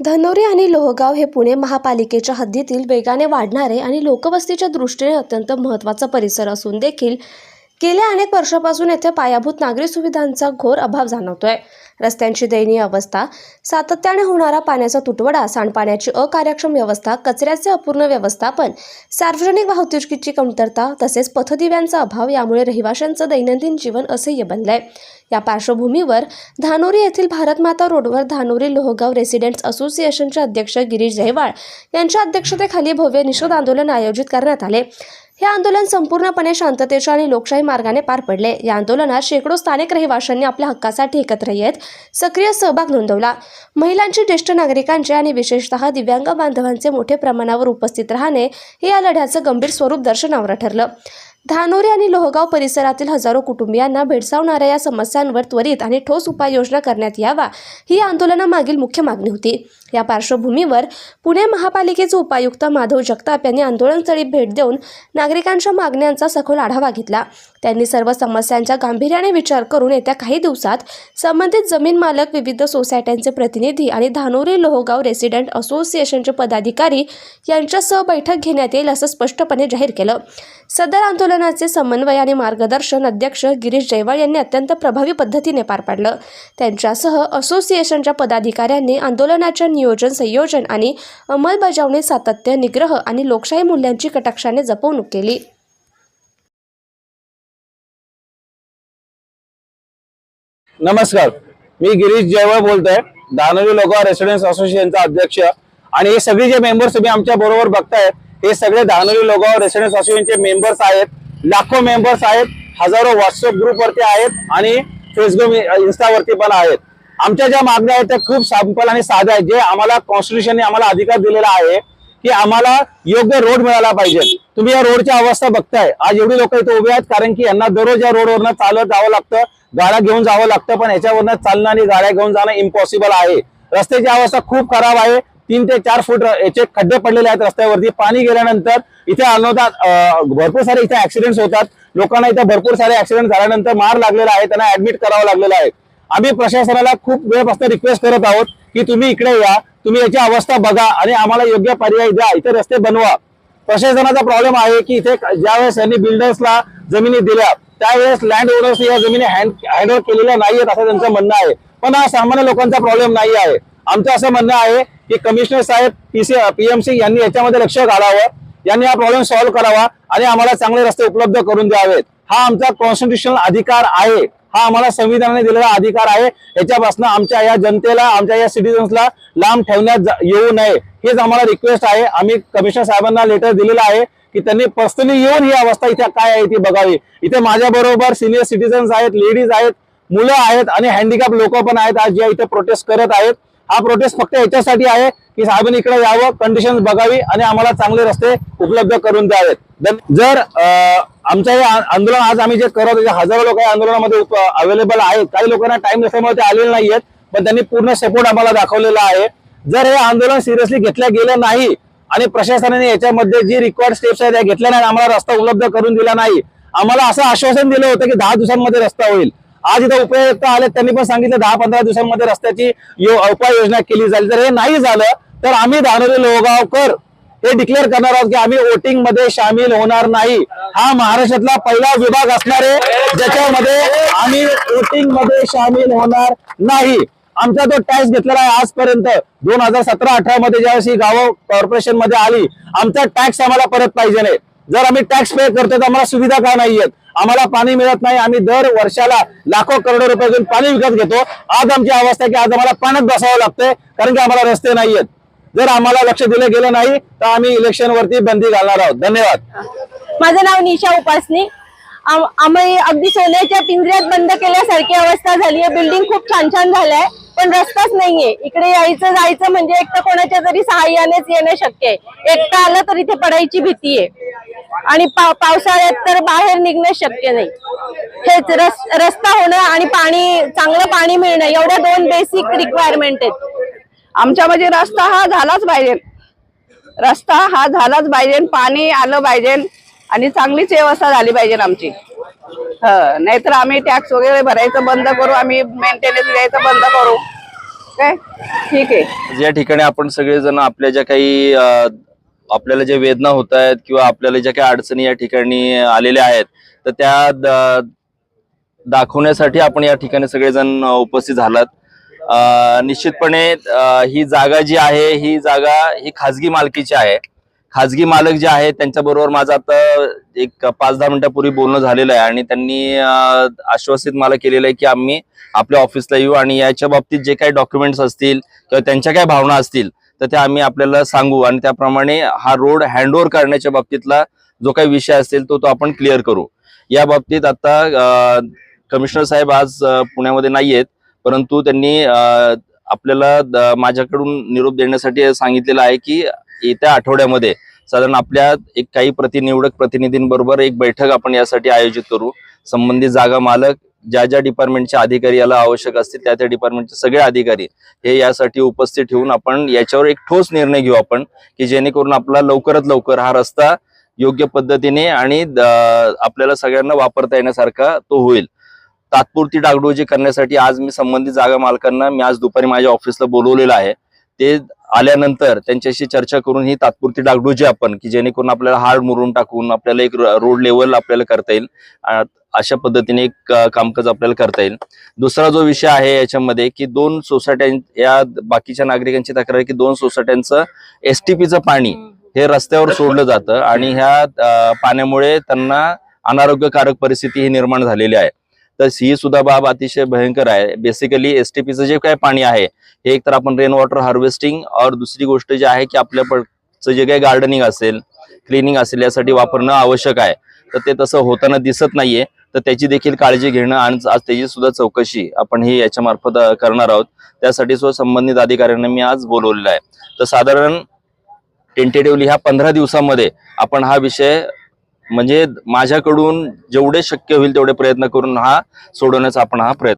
धनोरी आणि लोहगाव हे पुणे महापालिकेच्या हद्दीतील वेगाने वाढणारे आणि लोकवस्तीच्या दृष्टीने अत्यंत महत्त्वाचा परिसर असून देखील गेल्या अनेक वर्षापासून येथे पायाभूत नागरी सुविधांचा घोर अभाव जाणवतोय. रस्त्यांची दयनीय अवस्था सातत्याने होणारा पाण्याचा तुटवडा सांडपाण्याची अकार्यक्षम व्यवस्था कचऱ्याचे अपूर्ण व्यवस्थापन सार्वजनिक वाहतुकीची कमतरता तसेच पथदिव्यांचा अभाव यामुळे रहिवाशांचं दैनंदिन जीवन असह्य बनलंय. या पार्श्वभूमीवर धानोरी येथील भारतमाता रोडवर धानोरी लोहगाव रेसिडेंट्स असोसिएशनचे अध्यक्ष गिरीश जयवाळ यांच्या अध्यक्षतेखाली भव्य निषेध आंदोलन आयोजित करण्यात आले. हे आंदोलन संपूर्णपणे शांततेच्या आणि लोकशाही मार्गाने पार पडले. या आंदोलनात शेकडो स्थानिक रहिवाशांनी आपल्या हक्कासाठी एकत्र येत सक्रिय सहभाग नोंदवला. महिलांची ज्येष्ठ नागरिकांचे आणि विशेषतः दिव्यांग बांधवांचे मोठ्या प्रमाणावर उपस्थित राहणे हे या लढ्याचं गंभीर स्वरूप दर्शनावर ठरलं. धानोरे आणि लोहगाव परिसरातील हजारो कुटुंबियांना भेडसावणाऱ्या या समस्यांवर त्वरित आणि ठोस उपाययोजना करण्यात यावा ही आंदोलनामागील मुख्य मागणी होती. या पार्श्वभूमीवर पुणे महापालिकेचे उपायुक्त माधव जगताप यांनी आंदोलनस्थळी भेट देऊन नागरिकांच्या मागण्यांचा सखोल आढावा घेतला. त्यांनी सर्व समस्यांचा गांभीर्याने विचार करून येत्या काही दिवसात संबंधित जमीन मालक विविध सोसायट्यांचे प्रतिनिधी आणि धानोरे लोहगाव रेसिडेंट असोसिएशनचे पदाधिकारी यांच्यासह बैठक घेण्यात येईल असं स्पष्टपणे जाहीर केलं. सदर आंदोलन आंदोलनाचे समन्वय आणि मार्गदर्शन अध्यक्ष गिरीश जयवाळ यांनी अत्यंत प्रभावी पद्धतीने पार पाडलं. त्यांच्यासह असोसिएशनच्या पदाधिकाऱ्यांनी आंदोलनाच्या नियोजन संयोजन आणि अंमलबजावणी सातत्य निग्रह आणि लोकशाही मूल्यांची कटाक्षाने जपवणूक केली. नमस्कार. मी गिरीश जयवळ बोलतोय. दानवी लोक रेसिडेन्स असोसिएशनचा अध्यक्ष आणि हे सगळे जे मेंबर्स तुम्ही आमच्या बरोबर बघतायत हे सगळे दानवी लोका रेसिडेन्स असोसिएशनचे मेंबर्स आहेत. लाखो मेंबर्स आहेत हजारो व्हॉट्सअप ग्रुपवरती आहेत आणि फेसबुक इन्स्टावरती पण आहेत. आमच्या ज्या मागण्या आहेत त्या खूप सिंपल आणि साध्या आहेत. जे आम्हाला कॉन्स्टिट्युशनने आम्हाला अधिकार दिलेला आहे की आम्हाला योग्य रोड मिळाला पाहिजे. तुम्ही या रोडची अवस्था बघताय. आज एवढी लोक इथे उभे आहेत कारण की यांना दररोज या रोडवरनं चालत जावं लागतं गाड्या घेऊन जावं लागतं पण याच्यावरनं चालणं आणि गाड्या घेऊन जाणं इम्पॉसिबल आहे. रस्त्याची अवस्था खूप खराब आहे. तीन ते चार फूट याचे खड्डे पडलेले आहेत रस्त्यावरती. पाणी गेल्यानंतर इथे अनवतात भरपूर सारे इथे ऍक्सिडेंट्स होतात. लोकांना इथे भरपूर सारे ऍक्सिडेंट झाल्यानंतर मार लागलेला आहे त्यांना ऍडमिट करावं लागलेलं आहे. आम्ही प्रशासनाला खूप वेळपासून रिक्वेस्ट करत आहोत की तुम्ही इकडे या तुम्ही याची अवस्था बघा आणि आम्हाला योग्य पर्याय द्या. इथे रस्ते बनवा. प्रशासनाचा प्रॉब्लेम आहे की इथे ज्यावेळेस यांनी बिल्डर्सला जमिनी दिल्या त्यावेळेस लँड ओनर्स या जमिनी हँड हँडओव्हर केलेल्या नाहीयेत असं त्यांचं म्हणणं आहे. पण हा सामान्य लोकांचा प्रॉब्लेम नाही आहे. आमचं असं म्हणणं आहे की कमिशनर साहेब पीसी पीएमसी यांनी याच्यामध्ये लक्ष घालावं. यांनी हा प्रॉब्लेम सॉल्व्ह करावा आणि आम्हाला चांगले रस्ते उपलब्ध करून द्यावेत. हा आमचा कॉन्स्टिट्युशनल अधिकार आहे. हा आम्हाला संविधानाने दिलेला अधिकार आहे. याच्यापासून आमच्या या जनतेला आमच्या या सिटीजन्सला लांब ठेवण्यात जा- येऊ नये. हेच आम्हाला रिक्वेस्ट आहे. आम्ही कमिशनर साहेबांना लेटर दिलेलं आहे की त्यांनी पर्सनली येऊन ही अवस्था इथे काय आहे ती बघावी. इथे माझ्याबरोबर सिनियर सिटीजन्स आहेत लेडीज आहेत मुलं आहेत आणि हँडिकॅप लोक पण आहेत आज ज्या इथे प्रोटेस्ट करत आहेत. हा प्रोटेस्ट फक्त याच्यासाठी आहे की साहेबांनी इकडे यावं कंडिशन बघावी आणि आम्हाला चांगले रस्ते उपलब्ध करून द्यावेत. जर आमचं हे आंदोलन आज आम्ही जे करत जे हजारो लोक या आंदोलनामध्ये अवेलेबल आहेत. काही लोकांना टाइम नसल्यामुळे ते आलेले नाहीयेत पण त्यांनी पूर्ण सपोर्ट आम्हाला दाखवलेला आहे. जर हे आंदोलन सिरियसली घेतलं गेलं नाही आणि प्रशासनाने याच्यामध्ये जी रिक्वायर्ड स्टेप्स आहेत त्या घेतल्या नाही आम्हाला रस्ता उपलब्ध करून दिला नाही आम्हाला असं आश्वासन दिलं होतं की दहा दिवसांमध्ये रस्ता होईल. आज इथं उपयुक्त आले त्यांनी पण सांगितलं दहा पंधरा दिवसांमध्ये रस्त्याची उपाययोजना केली जाईल. जर हे नाही झालं तर आम्ही धानोरी लोहगावकर हे डिक्लेअर करणार आहोत की आम्ही वोटिंगमध्ये सामील होणार नाही. हा महाराष्ट्रातला पहिला विभाग असणार आहे ज्याच्यामध्ये आम्ही वोटिंगमध्ये सामील होणार नाही. आमचा तो टॅक्स घेतलेला आहे आजपर्यंत. दोन हजार सतरा अठरा मध्ये ज्यावेळेस ही गावं कॉर्पोरेशनमध्ये आली आमचा टॅक्स आम्हाला परत पाहिजे नाही. जर आम्ही टॅक्स पे करतो तर आम्हाला सुविधा का नाहीयेत आम्हाला पाणी मिळत नाही. आम्ही दर वर्षाला लाखो करोडो रुपये घेऊन पाणी विकत घेतो. आज आमची अवस्था आहे की आज आम्हाला पाण्यात बसावं लागतंय कारण की आम्हाला रस्ते नाहीयेत. जर आम्हाला लक्ष दिलं गेलं नाही तर आम्ही इलेक्शन वरती बंदी घालणार आहोत. धन्यवाद. माझं नाव निशा उपासनी. आम्ही अगदी सोन्याच्या पिंजऱ्यात बंद केल्यासारखी अवस्था झाली आहे. बिल्डिंग खूप छान छान झालंय पण रस्ताच नाहीये. इकडे यायचं जायचं म्हणजे एक तर कोणाच्या तरी सहाय्यानेच येणं शक्य आहे. एकटा आलं तर इथे पडायची भीती आहे. आणि पाव- पावसाळ्यात तर बाहेर निघणं शक्य नाही. हेच रस रस्ता होणं आणि पाणी चांगलं पाणी मिळणं एवढ्या दोन बेसिक रिक्वायरमेंट आहेत. आमच्या म्हणजे रस्ता हा झालाच पाहिजे. रस्ता हा झालाच पाहिजे पाणी आलं पाहिजे आणि चांगलीच व्यवस्था झाली पाहिजे आमची. ह नाहीतर आम्ही टॅक्स वगैरे भरायचं बंद करू आम्ही मेंटेनन्स द्यायचं बंद करू. काय? ठीक आहे. या ठिकाणी आपण सगळेजण आपल्या ज्या काही आपल्याला ज्या वेदना होत आहेत किंवा आपल्याला ज्या काही अडचणी या ठिकाणी आलेल्या आहेत तर त्या दाखवण्यासाठी आपण या ठिकाणी सगळेजण उपस्थित झालात. निश्चितपणे ही जागा जी आहे ही जागा ही खाजगी मालकीची आहे. खाजगी मालक जे आहेत त्यांच्याबरोबर माझं आता एक पाच दहा मिनिटापूर्वी बोलणं झालेलं आहे आणि त्यांनी आश्वासित मला केलेलं आहे की आम्ही आपल्या ऑफिसला येऊ आणि याच्या बाबतीत जे काही डॉक्युमेंट्स असतील किंवा त्यांच्या काय भावना असतील तर त्या आम्ही आपल्याला सांगू. आणि त्याप्रमाणे हा रोड हँडओव्हर करण्याच्या बाबतीतला जो काही विषय असेल तो तो आपण क्लिअर करू. या बाबतीत आता कमिशनर साहेब आज पुण्यामध्ये नाही आहेत परंतु त्यांनी आपल्याला माझ्याकडून निरोप देण्यासाठी सांगितलेलं आहे की येत्या आठवड्यामध्ये साधारण आपल्या एक काही प्रतिनिवडक प्रतिनिधींबरोबर एक बैठक आपण यासाठी आयोजित करू. संबंधित जागा मालक ज्या ज्या डिपार्टमेंटचे अधिकारी याला आवश्यक असतील त्या त्या डिपार्टमेंटचे सगळे अधिकारी हे यासाठी उपस्थित ठेवून आपण याच्यावर एक ठोस निर्णय घेऊ आपण की जेणेकरून आपला लवकरात लवकर हा रस्ता योग्य पद्धतीने आणि आपल्याला सगळ्यांना वापरता येण्यासारखा तो होईल. तात्पुरती डागडोजी करण्यासाठी आज मी संबंधित जागा मालकांना मी आज दुपारी माझ्या ऑफिसला बोलवलेलं आहे. ते आल्यानंतर त्यांच्याशी चर्चा करून ही तात्पुरती डागडोजी आपण की जेणेकरून आपल्याला हार्ड मुरून टाकून आपल्याला एक रोड लेवल आपल्याला करता येईल. अशा पद्धतीने एक कामकाज आपल्याला करता येईल. दुसरा जो विषय आहे याच्यामध्ये की दोन सोसायट्यां या बाकीच्या नागरिकांची तक्रार की दोन सोसायट्यांचं एसटीपीचं पाणी हे रस्त्यावर सोडलं जातं आणि ह्या पाण्यामुळे त्यांना अनारोग्यकारक परिस्थिती ही निर्माण झालेली आहे. तर ही सुद्धा बाब अतिशय भयंकर आहे. बेसिकली एसटीपीचं जे काही पाणी आहे हे एकतर आपण रेन वॉटर हार्वेस्टिंग और दुसरी गोष्ट जी आहे की आपल्या पडचं जे काही गार्डनिंग असेल क्लिनिंग असेल यासाठी वापरणं आवश्यक आहे. तर ते तसं होताना दिसत नाहीये. तर त्याची देखील काळजी घेणं आणि आज त्याची सुद्धा चौकशी आपण ही याच्या मार्फत करणार आहोत. त्यासाठी सुद्धा संबंधित अधिकाऱ्यांना मी आज बोलवलेलं आहे. तर साधारण टेंटेटिव्हली ह्या पंधरा दिवसामध्ये आपण हा विषय म्हणजे माझ्याकडून जेवढे शक्य होईल तेवढे प्रयत्न करून हा सोडवण्याचा आपण हा प्रयत्न